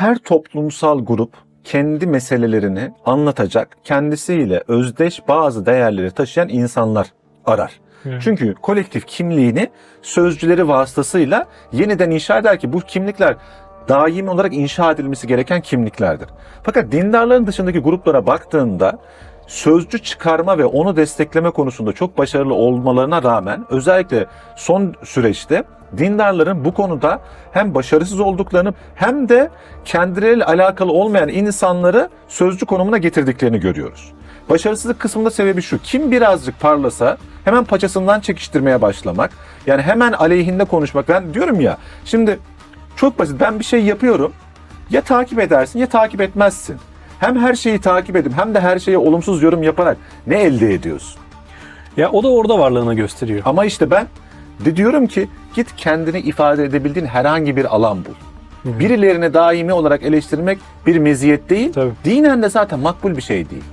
Her toplumsal grup kendi meselelerini anlatacak, kendisiyle özdeş bazı değerleri taşıyan insanlar arar. Çünkü kolektif kimliğini sözcüleri vasıtasıyla yeniden inşa eder ki bu kimlikler daimi olarak inşa edilmesi gereken kimliklerdir. Fakat dindarların dışındaki gruplara baktığında sözcü çıkarma ve onu destekleme konusunda çok başarılı olmalarına rağmen özellikle son süreçte dindarların bu konuda hem başarısız olduklarını hem de kendileriyle alakalı olmayan insanları sözcü konumuna getirdiklerini görüyoruz. Başarısızlık kısmında sebebi şu. Kim birazcık parlasa hemen paçasından çekiştirmeye başlamak. Yani hemen aleyhinde konuşmak. Ben diyorum ya şimdi çok basit ben bir şey yapıyorum. Ya takip edersin ya takip etmezsin. Hem her şeyi takip edip hem de her şeye olumsuz yorum yaparak ne elde ediyorsun? Ya o da orada varlığını gösteriyor. Ama işte ben de diyorum ki git kendini ifade edebildiğin herhangi bir alan bul. Birilerini daimi olarak eleştirmek bir meziyet değil. Tabii. Dinen de zaten makbul bir şey değil.